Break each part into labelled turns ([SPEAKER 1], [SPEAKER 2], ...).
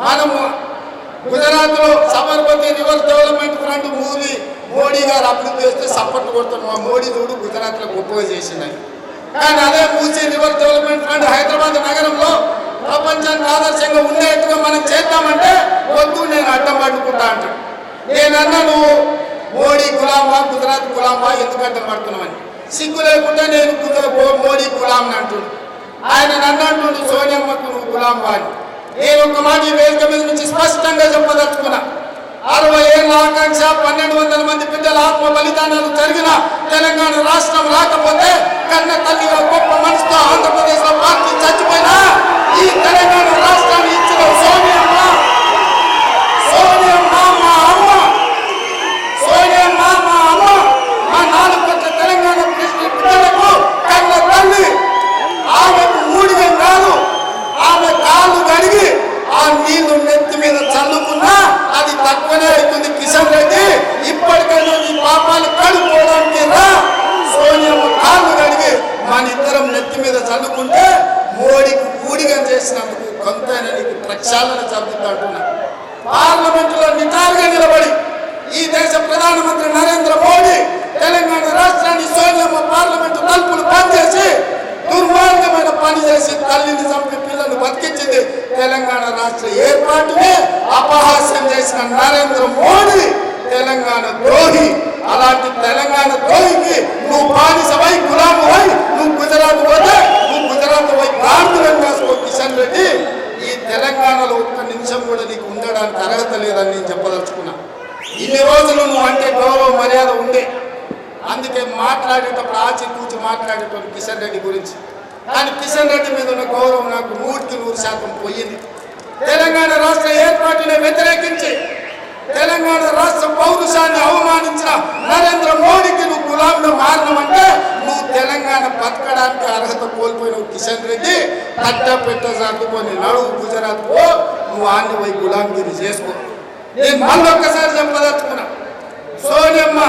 [SPEAKER 1] మనము గుజరాత్లో Sabarmati river development front Modi Modi garu అభివృద్ధి చేస్తే సపోర్ట్ కొడుతున్నాం. మోడీ చూడు గుజరాత్లో గొప్పగా చేసిందని. కానీ అదే Musi river development front Hyderabad నగరంలో ప్రపంచానికి ఆదర్శంగా ఉండేట్టుగా మనం చేద్దామంటే వద్దు నేను అడ్డం పట్టుకుంటా అంట నేనన్నా నువ్వు మోడీ గులాంబా గుజరాత్ గులాంబా ఎందుకు అడ్డం పడుతున్నామని. సిగ్గు లేకుండా నేను మోడీ గులాంని అంటున్నాడు ఆయన నన్ను అంటుండు సోనియమ్మకు నువ్వు గులాంబా అని. నేను ఒక మాట ఈ వేదిక మీద నుంచి స్పష్టంగా చెప్పదలుచుకున్నా అరవై ఏళ్ళ ఆకాంక్ష పన్నెండు వందల మంది పిల్లల ఆత్మ బలిదానాలు జరిగిన తెలంగాణ రాష్ట్రం రాకపోతే కన్న తల్లిగా గొప్ప మనసుతో ఆంధ్ర లో పార్టీ చచ్చిపోయినా ఈ తెలంగాణ రాష్ట్రాన్ని ఇచ్చిన సోనియమ్మ సోనియమ్మ మా అమ్మ సోనియమ్మ మా అమ్మ మా నాలుగు కోట్ల తెలంగాణ బిడ్డలకు కన్న తల్లి ఆమెకు ఊడిగం కాదు ఆమె కాళ్ళు కడిగి ఆ నీళ్ళు నెత్తి మీద చల్లుకున్నా అది తక్కువనే అవుతుంది కిషన్ రెడ్డి ఇప్పటికైనా నీ పాపాలు కడుక్కోవడానికి రా సోనియమ్మ కాళ్ళు కడిగి మన ఇద్దరం నెత్తి మీద చల్లుకుంటే మోడీకి ఊడిగం చేసినందుకు కొంతైనా నీకు ప్రక్షాళన జరుగుతుంటున్నా పార్లమెంటులో నిటారుగా నిలబడి ఈ దేశ ప్రధానమంత్రి నరేంద్ర మోడీ తెలంగాణ రాష్ట్రాన్ని సోనియమ్మ పార్లమెంటు తలుపులు బంద్ చేసి దుర్మార్గమైన పని చేసి తల్లిని చంపి పిల్లలు బతికించింది తెలంగాణ రాష్ట్ర ఏర్పాటునే అపహాస్యం చేసిన నరేంద్ర మోడీ తెలంగాణ ద్రోహి. అలాంటి తెలంగాణ ద్రోహికి నువ్వు బానిసవై గులామువై నువ్వు గుజరాత్ పోతే నువ్వు గుజరాత్ పోయి గాంధీలను కాసుకో కిషన్ రెడ్డి ఈ తెలంగాణలో ఒక్క నిమిషం కూడా నీకు ఉండడానికి అర్హత లేదని నేను చెప్పదలుచుకున్నా. ఇన్ని రోజులు నువ్వు అంటే గౌరవ మర్యాద ఉండే. అందుకే మాట్లాడేటప్పుడు ఆచి తూచి మాట్లాడేటప్పుడు కిషన్ రెడ్డి గురించి. కానీ కిషన్ రెడ్డి మీద ఉన్న గౌరవం నాకు నూటికి నూరు శాతం పోయింది. తెలంగాణ రాష్ట్ర ఏర్పాటుని వ్యతిరేకించి తెలంగాణ రాష్ట్ర పౌరుషాన్ని అవమానించిన నరేంద్ర మోడీకి నువ్వు గులాంలో మారినమంటే నువ్వు తెలంగాణ బతకడానికి అర్హత కోల్పోయిన కిషన్ రెడ్డి. కట్ట పెట్ట సర్దుకొని నడువు గుజరాత్ పో. నువ్వు ఆంధ్ర పోయి గులాంగిరి చేసుకో. నేను మళ్ళొక్కసారి చెప్పదలుచుకున్నా. సోనియమ్మ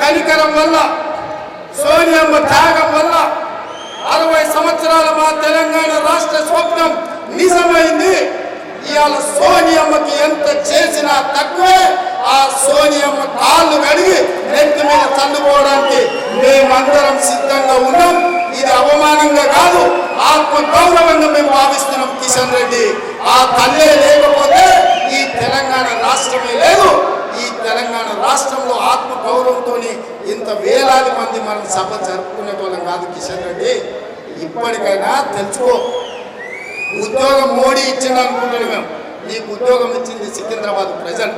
[SPEAKER 1] కనికరం వల్ల సోనియమ్మ త్యాగం వల్ల అరవై సంవత్సరాల మా తెలంగాణ రాష్ట్ర స్వప్నం నిజమైంది. ఇవాళ సోనియమ్మకి ఎంత చేసినా తక్కువే ఆ సోనియమ్మ కాళ్ళు కడిగి నెత్తి మీద చల్లుకోవడానికి మేమందరం సిద్ధంగా ఉన్నాం. ఇది అవమానంగా కాదు ఆత్మ గౌరవంగా మేము భావిస్తున్నాం కిషన్ రెడ్డి. ఆ తల్లే లేకపోతే ఈ తెలంగాణ రాష్ట్రమే లేదు. ఈ తెలంగాణ రాష్ట్రంలో ఆత్మ గౌరవంతో ఇంత వేలాది మంది మనం సభ జరుపుకునే వాళ్ళం కాదు కిషన్ రెడ్డి. ఇప్పటికైనా తెలుసుకో ఉద్యోగం మోడీ ఇచ్చింది అనుకుంటాను మేము. నీకు ఉద్యోగం ఇచ్చింది సికింద్రాబాద్ ప్రజలు.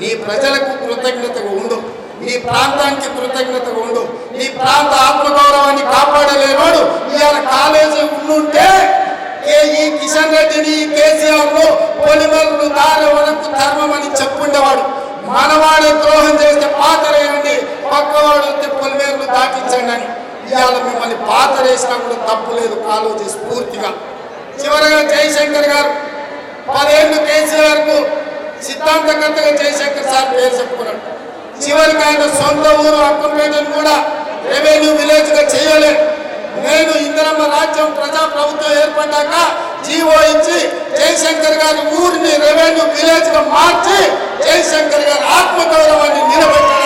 [SPEAKER 1] నీ ప్రజలకు కృతజ్ఞతగా ఉండు. నీ ప్రాంతానికి కృతజ్ఞతగా ఉండు. నీ ప్రాంత ఆత్మగౌరవానికి ఈ రెడ్డిని కేసీఆర్ను పొలిమలను దారి వరకు ధర్మం అని చెప్పుండేవాడు. మనవాడే ద్రోహం చేస్తే పాతరేయండి పక్కవాడు వస్తే పొలిమేరలు దాటించండి అని. ఇవాళ మిమ్మల్ని పాతరేసినా కూడా తప్పు లేదు ఆలోచించి స్ఫూర్తిగా చివరగా జయశంకర్ గారు పదేళ్ళు కేసీఆర్కు సిద్ధాంతకర్తగా జయశంకర్ సార్ పేరు చెప్పుకున్నాడు. చివరికి ఆయన సొంత ఊరు అక్కంపేటను కూడా రెవెన్యూ విలేజ్గా చేయలేదు నేను ఇందిరమ్మ రాజ్యం ప్రజా ప్రభుత్వం ఏర్పడ్డాక జీవో ఇచ్చి జయశంకర్ గారి ఊరిని రెవెన్యూ విలేజ్గా మార్చి జయశంకర్ గారి ఆత్మగౌరవాన్ని నిలబెట్టడం